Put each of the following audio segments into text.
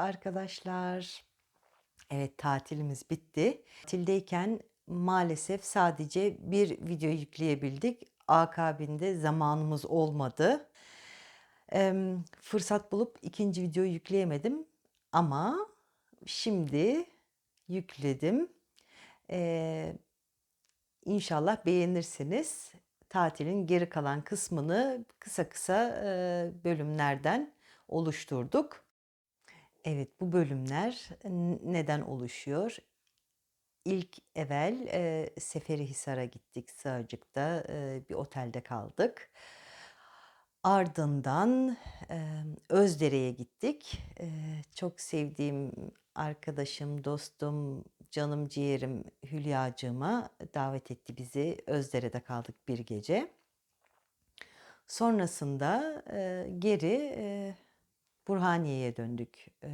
arkadaşlar. Evet tatilimiz bitti. Tatildeyken maalesef sadece bir video yükleyebildik. Akabinde zamanımız olmadı. Em, fırsat bulup ikinci videoyu yükleyemedim ama şimdi yükledim. Ee, İnşallah beğenirsiniz. Tatilin geri kalan kısmını kısa kısa bölümlerden oluşturduk. Evet, bu bölümler neden oluşuyor? İlk evvel e, Seferihisar'a gittik, Sığacık'ta e, bir otelde kaldık. Ardından e, Özdere'ye gittik. E, çok sevdiğim arkadaşım, dostum, canım ciğerim Hülyacığıma davet etti bizi. Özdere'de kaldık bir gece. Sonrasında e, geri e, Burhaniye'ye döndük. E,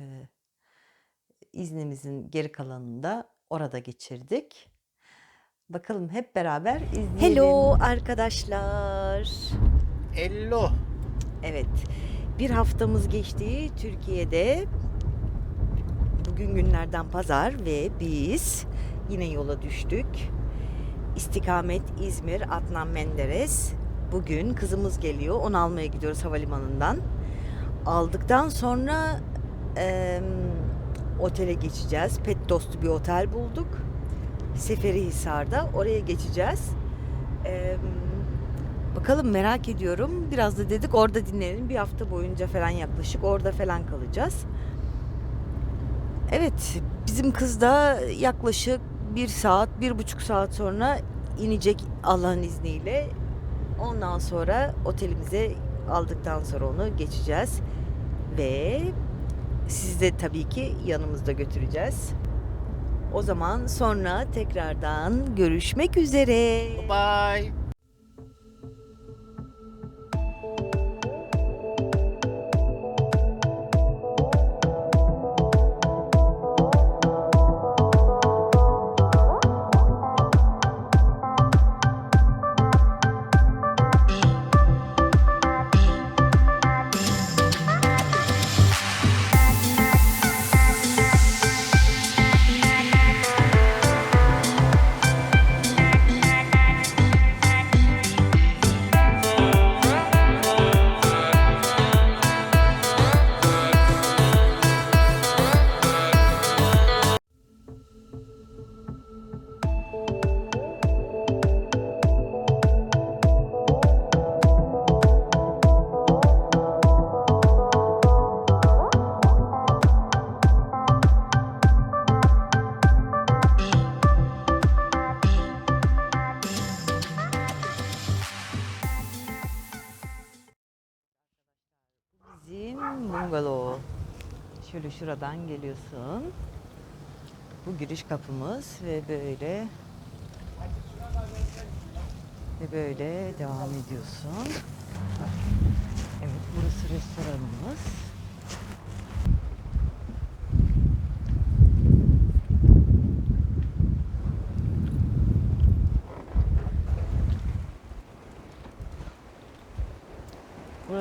iznimizin geri kalanını da orada geçirdik. Bakalım hep beraber izleyelim. Hello arkadaşlar. Ello. Evet, bir haftamız geçti Türkiye'de. Bugün günlerden pazar ve biz yine yola düştük. İstikamet İzmir, Adnan Menderes. Bugün kızımız geliyor, onu almaya gidiyoruz havalimanından. Aldıktan sonra eee, otele geçeceğiz. Pet dostu bir otel bulduk. Seferihisar'da, oraya geçeceğiz. Eee Bakalım merak ediyorum. Biraz da dedik orada dinlenelim. Bir hafta boyunca falan yaklaşık orada falan kalacağız. Evet bizim kız da yaklaşık bir saat, bir buçuk saat sonra inecek Allah'ın izniyle. Ondan sonra otelimize aldıktan sonra onu geçeceğiz. Ve sizi de tabii ki yanımızda götüreceğiz. O zaman sonra tekrardan görüşmek üzere. Bye. Şuradan geliyorsun. Bu giriş kapımız ve böyle ve böyle devam ediyorsun. Evet burası restoranımız.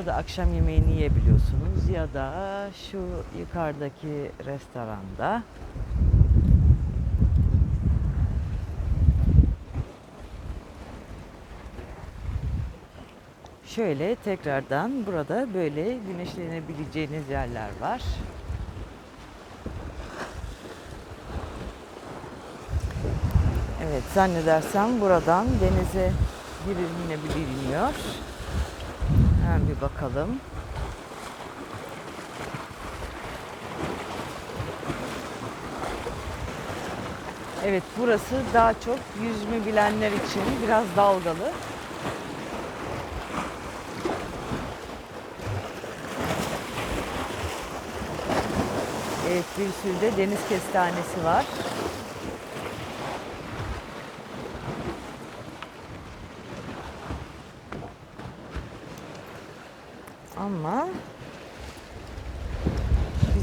Burada akşam yemeğini yiyebiliyorsunuz ya da şu yukarıdaki restoranda. Şöyle tekrardan burada böyle güneşlenebileceğiniz yerler var. Evet zannedersem buradan denize girilebiliniyor. Hemen bir bakalım. Evet burası daha çok yüzme bilenler için biraz dalgalı. Evet bir sürü de deniz kestanesi var. Ama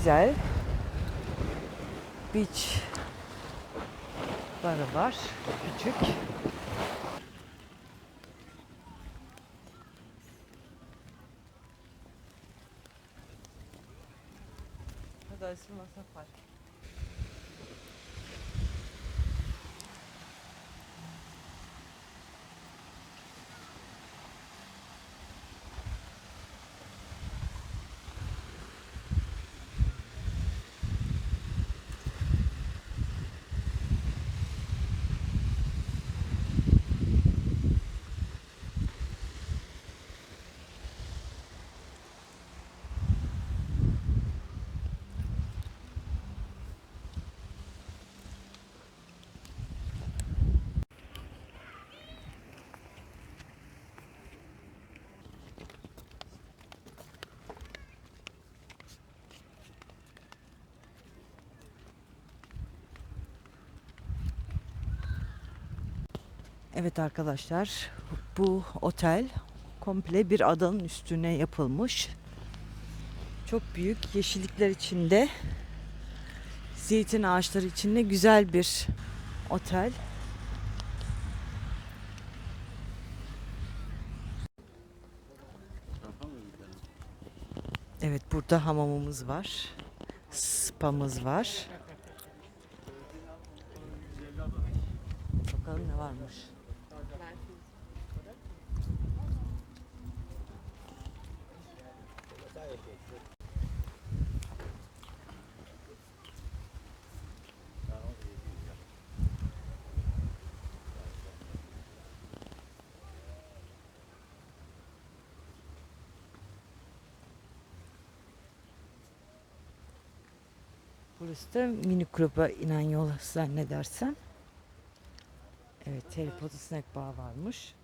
güzel beach barı var. Küçük. Burası masa park. Evet arkadaşlar bu otel komple bir adanın üstüne yapılmış. Çok büyük yeşillikler içinde zeytin ağaçları içinde güzel bir otel. Evet burada hamamımız var. Spamız var. Bakalım ne varmış. Burası da mini gruba inen yol zannedersem. Evet, Harry Potter Snack Bar varmış.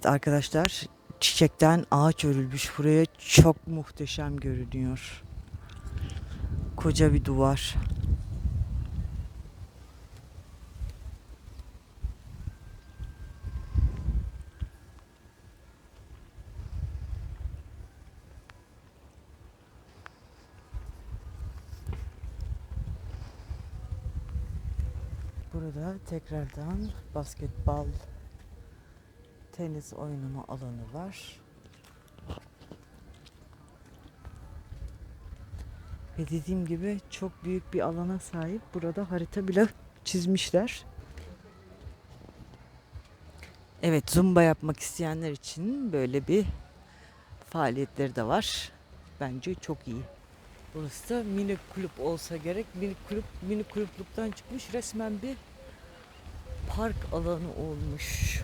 Evet arkadaşlar, çiçekten ağaç örülmüş buraya çok muhteşem görünüyor. Koca bir duvar. Burada tekrardan basketbol tenis oynama alanı var. Ve dediğim gibi çok büyük bir alana sahip. Burada harita bile çizmişler. Evet, zumba yapmak isteyenler için böyle bir faaliyetleri de var. Bence çok iyi. Burası da mini kulüp olsa gerek. Mini kulüp mini kulüplükten çıkmış resmen bir park alanı olmuş.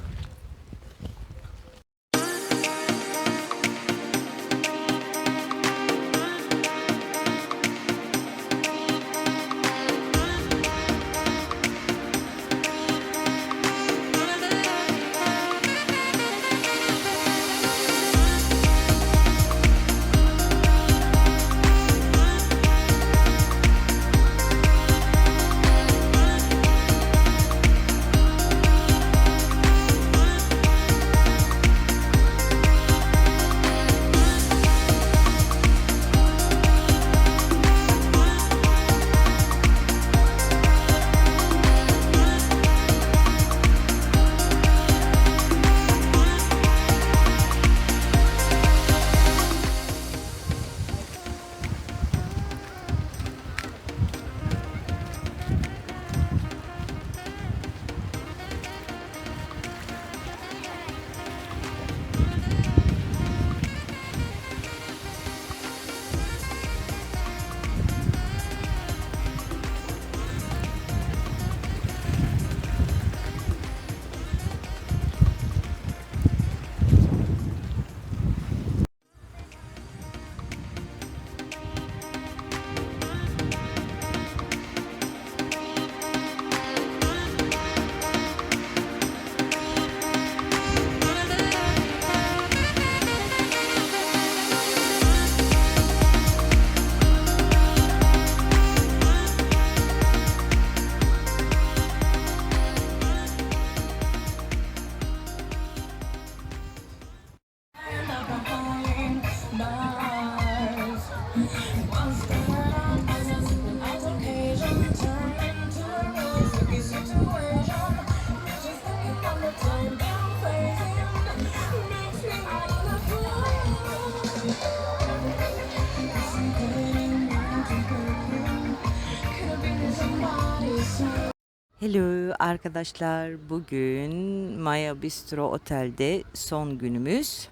Hello arkadaşlar. Bugün Maya Bistro Otel'de son günümüz.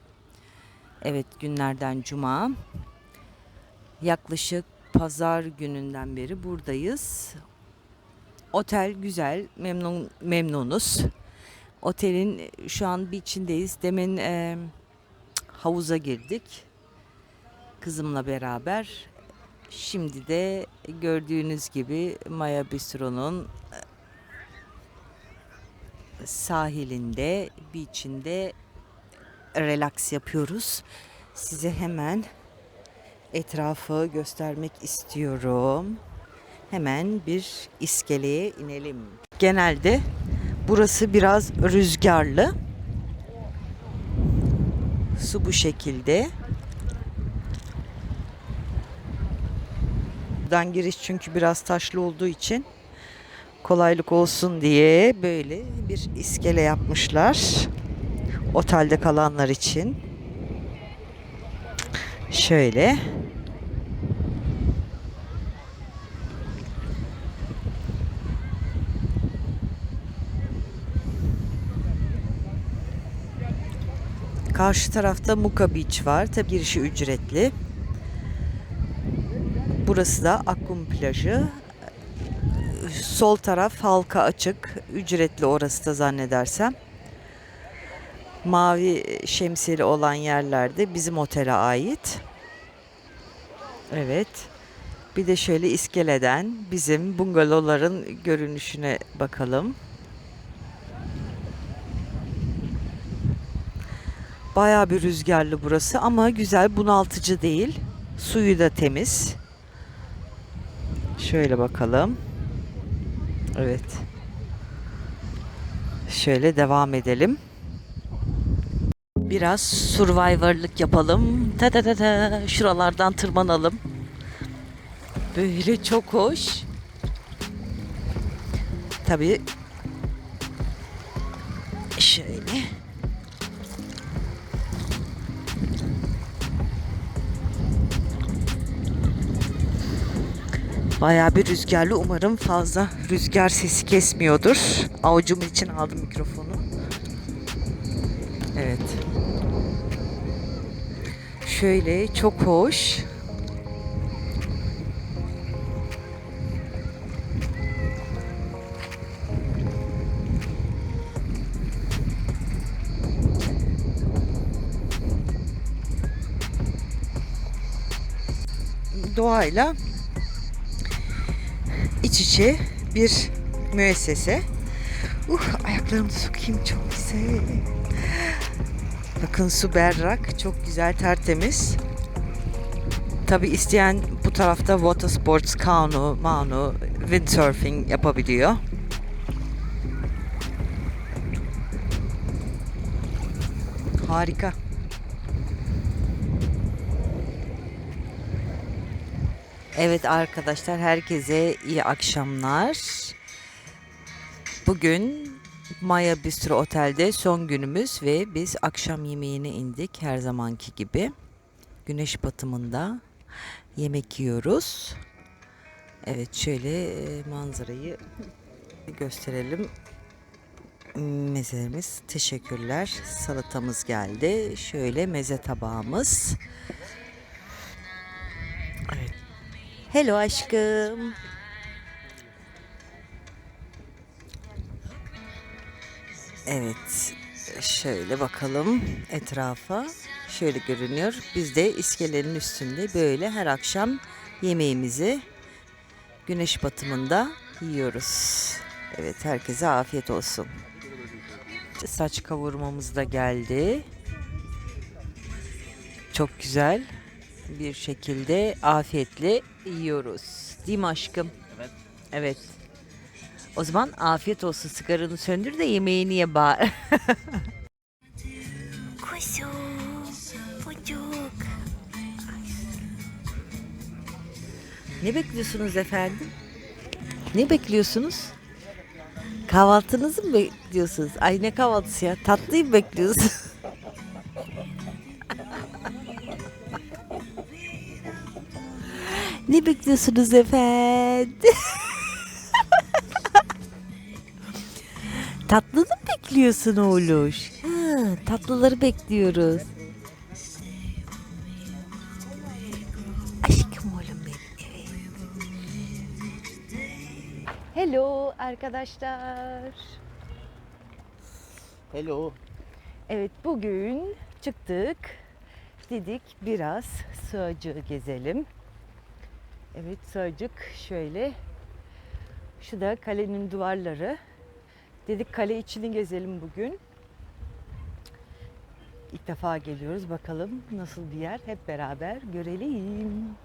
Evet günlerden cuma. Yaklaşık pazar gününden beri buradayız. Otel güzel, memnun memnunuz. Otelin şu an bir içindeyiz. Demin e, havuza girdik. Kızımla beraber. Şimdi de gördüğünüz gibi Maya Bistro'nun sahilinde, beach'inde relax yapıyoruz. Size hemen etrafı göstermek istiyorum. Hemen bir iskeleye inelim. Genelde burası biraz rüzgarlı. Su bu şekilde. Buradan giriş çünkü biraz taşlı olduğu için kolaylık olsun diye böyle bir iskele yapmışlar. Otelde kalanlar için. Şöyle. Karşı tarafta Muka Beach var. Tabi girişi ücretli. Burası da Akkum plajı. Sol taraf halka açık. Ücretli orası da zannedersem. Mavi şemsiyeli olan yerlerde bizim otele ait. Evet. Bir de şöyle iskeleden bizim bungalovların görünüşüne bakalım. Bayağı bir rüzgarlı burası ama güzel bunaltıcı değil. Suyu da temiz. Şöyle bakalım. Evet. Şöyle devam edelim. Biraz survivor'lık yapalım. Ta ta ta ta. Şuralardan tırmanalım. Böyle çok hoş. Tabii şöyle Bayağı bir rüzgarlı. Umarım fazla rüzgar sesi kesmiyordur. Avucum için aldım mikrofonu. Evet. Şöyle çok hoş. Doğayla iç içe bir müessese. Uh, ayaklarımı sokayım çok güzel. Bakın su berrak, çok güzel, tertemiz. Tabi isteyen bu tarafta water sports, kanu, manu, windsurfing yapabiliyor. Harika. Evet arkadaşlar herkese iyi akşamlar. Bugün Maya Bistro Otel'de son günümüz ve biz akşam yemeğine indik her zamanki gibi. Güneş batımında yemek yiyoruz. Evet şöyle e, manzarayı gösterelim. Mezelerimiz teşekkürler. Salatamız geldi. Şöyle meze tabağımız. Hello aşkım. Evet. Şöyle bakalım etrafa. Şöyle görünüyor. Biz de iskelenin üstünde böyle her akşam yemeğimizi güneş batımında yiyoruz. Evet herkese afiyet olsun. Saç kavurmamız da geldi. Çok güzel bir şekilde afiyetle yiyoruz. Değil mi aşkım? Evet. Evet. O zaman afiyet olsun. Sigaranı söndür de yemeğini ye bari. Ne bekliyorsunuz efendim? Ne bekliyorsunuz? Kahvaltınızı mı bekliyorsunuz? Ay ne kahvaltısı ya? Tatlıyı mı bekliyorsunuz? ne bekliyorsunuz efendim? Tatlı mı bekliyorsun oğluş? Ha, tatlıları bekliyoruz. Aşkım oğlum benim. Evet. Hello arkadaşlar. Hello. Evet bugün çıktık. Dedik biraz Sığacığı gezelim. Evet Sığacık şöyle. Şu da kalenin duvarları. Dedik kale içini gezelim bugün. İlk defa geliyoruz. Bakalım nasıl bir yer hep beraber görelim.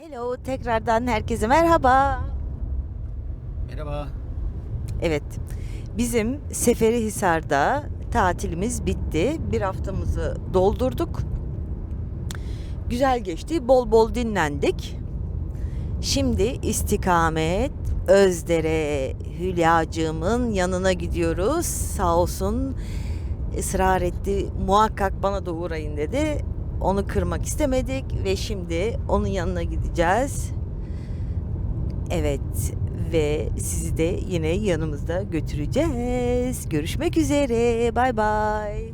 Hello, tekrardan herkese merhaba. Merhaba. Evet, bizim Seferihisar'da tatilimiz bitti. Bir haftamızı doldurduk. Güzel geçti, bol bol dinlendik. Şimdi istikamet Özdere Hülyacığımın yanına gidiyoruz. Sağ olsun ısrar etti. Muhakkak bana da uğrayın dedi. Onu kırmak istemedik ve şimdi onun yanına gideceğiz. Evet ve sizi de yine yanımızda götüreceğiz. Görüşmek üzere. Bay bay.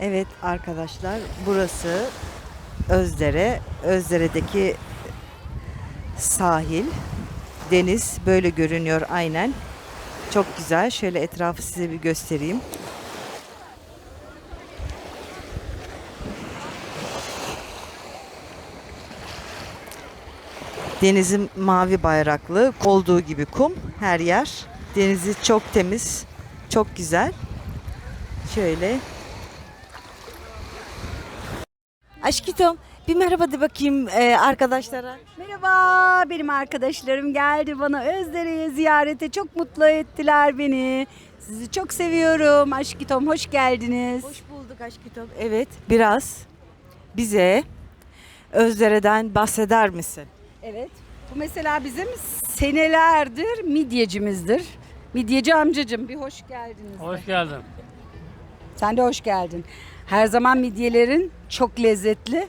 Evet arkadaşlar burası Özdere. Özdere'deki sahil, deniz böyle görünüyor aynen. Çok güzel. Şöyle etrafı size bir göstereyim. Denizin mavi bayraklı olduğu gibi kum her yer. Denizi çok temiz, çok güzel. Şöyle Aşkitom bir merhaba de bakayım e, arkadaşlara. Merhaba, benim arkadaşlarım geldi bana Özdere'ye ziyarete. Çok mutlu ettiler beni. Sizi çok seviyorum. Aşkitom hoş geldiniz. Hoş bulduk Aşkitom. Evet biraz bize Özdere'den bahseder misin? Evet. Bu mesela bizim senelerdir midyecimizdir. Midyeci amcacığım bir hoş geldiniz. Hoş geldin. Sen de hoş geldin. Her zaman midyelerin çok lezzetli.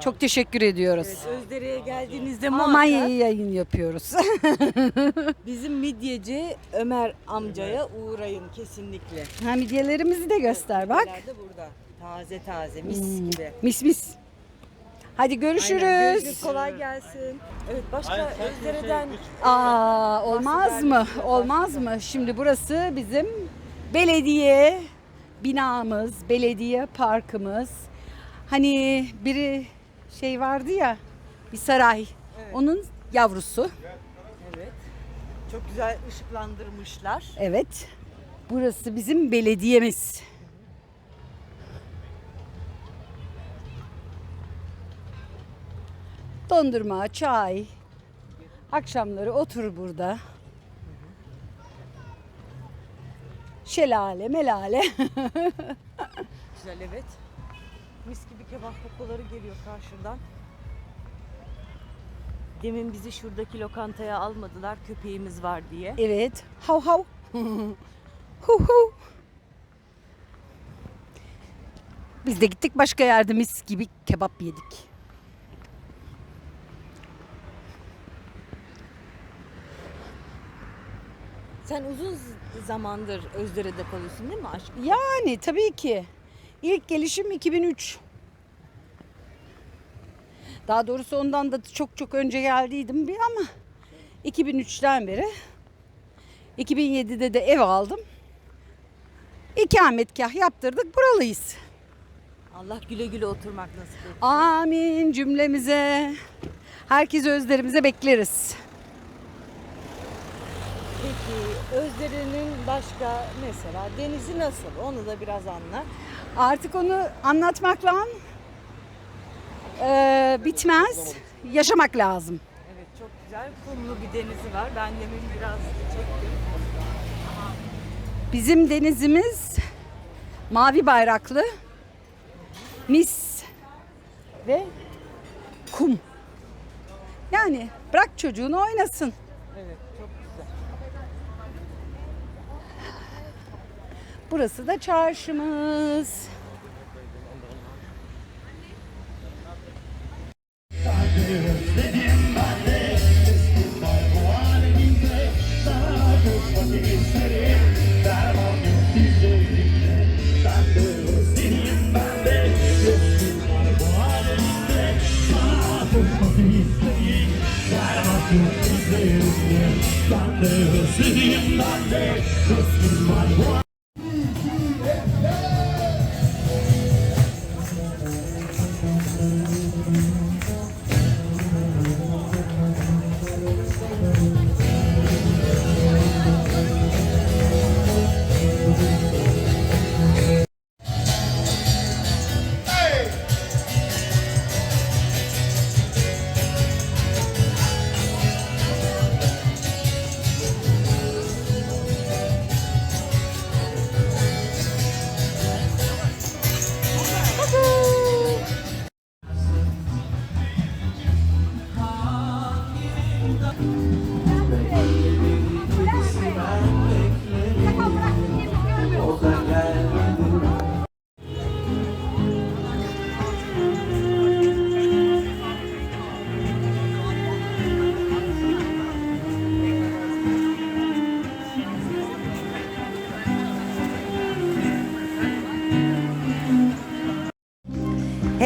Çok teşekkür ediyoruz. Özdere'ye geldiğinizde Almanya'ya yayın yapıyoruz. bizim midyeci Ömer amcaya uğrayın kesinlikle. ha, midyelerimizi de göster bak. Midyeler de burada. Taze taze mis Hmm. gibi. Mis mis. Hadi görüşürüz. Aynen, görüşürüz. Kolay gelsin. Evet başka Özdere'den Aa olmaz mı? Olmaz mı? Şimdi burası bizim belediye binamız, belediye parkımız. Hani biri şey vardı ya, bir saray. Onun yavrusu. evet. Çok güzel ışıklandırmışlar. Evet. Burası bizim belediyemiz. Dondurma, çay. Akşamları otur burada. Şelale, melale. Güzel evet. Mis gibi kebap kokuları geliyor karşıdan. Demin bizi şuradaki lokantaya almadılar köpeğimiz var diye. evet. Hav hav. hu hu. Biz de gittik başka yerde mis gibi kebap yedik. Sen uzun zamandır Özdere'de kalıyorsun değil mi aşkım? Yani tabii ki. İlk gelişim 2003. Daha doğrusu ondan da çok çok önce geldiydim bir ama 2003'ten beri 2007'de de ev aldım. İkametgah yaptırdık buralıyız. Allah güle güle oturmak nasip etsin. Amin cümlemize. Herkes özlerimize bekleriz. Peki Özdere'nin başka mesela denizi nasıl? Onu da biraz anlat. Artık onu anlatmakla eee, bitmez. Yaşamak lazım. Evet çok güzel kumlu bir denizi var. Ben demin biraz çektim. Bizim denizimiz mavi bayraklı, mis ve kum. Yani bırak çocuğunu oynasın. Evet çok güzel. Burası da çarşımız.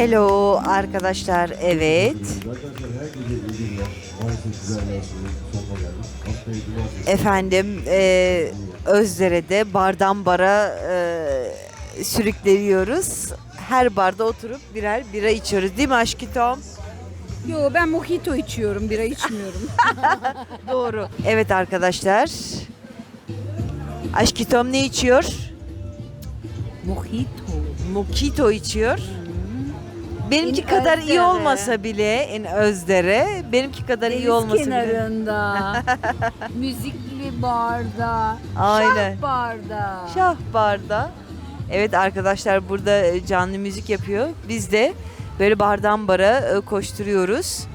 Hello arkadaşlar evet. Efendim e, Özdere'de bardan bara e, sürükleniyoruz. Her barda oturup birer bira içiyoruz değil mi aşkitom? Yo ben mojito içiyorum, bira içmiyorum. Doğru. Evet arkadaşlar. Aşkitom ne içiyor? mojito. Mojito içiyor. Benimki En kadar iyi olmasa bile en özdere, benimki kadar iyi Deniz olmasa bile. kenarında, müzikli barda, Aynen. şah barda. Şah barda. Evet arkadaşlar burada e, canlı müzik yapıyor. Biz de böyle bardan bara e, koşturuyoruz.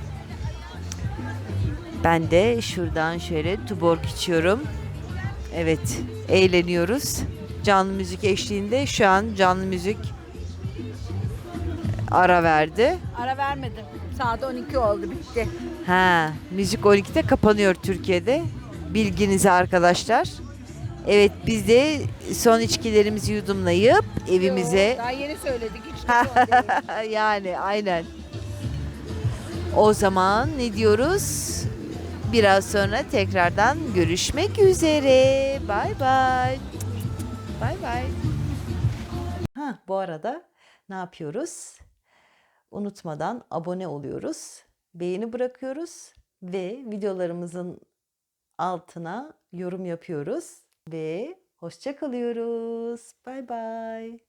Ben de şuradan şöyle tuborg içiyorum. Evet, eğleniyoruz. Canlı müzik eşliğinde şu an canlı müzik ara verdi. Ara vermedim. Saat 12 oldu bitti. Ha, müzik 12'de kapanıyor Türkiye'de. Bilginize arkadaşlar. Evet biz de son içkilerimizi yudumlayıp evimize Yo, daha yeni söyledik hiç de yani aynen. O zaman ne diyoruz? Biraz sonra tekrardan görüşmek üzere. Bay bay. Bay bay. Ha bu arada ne yapıyoruz? Unutmadan abone oluyoruz. Beğeni bırakıyoruz ve videolarımızın altına yorum yapıyoruz ve hoşça kalıyoruz. Bay bay.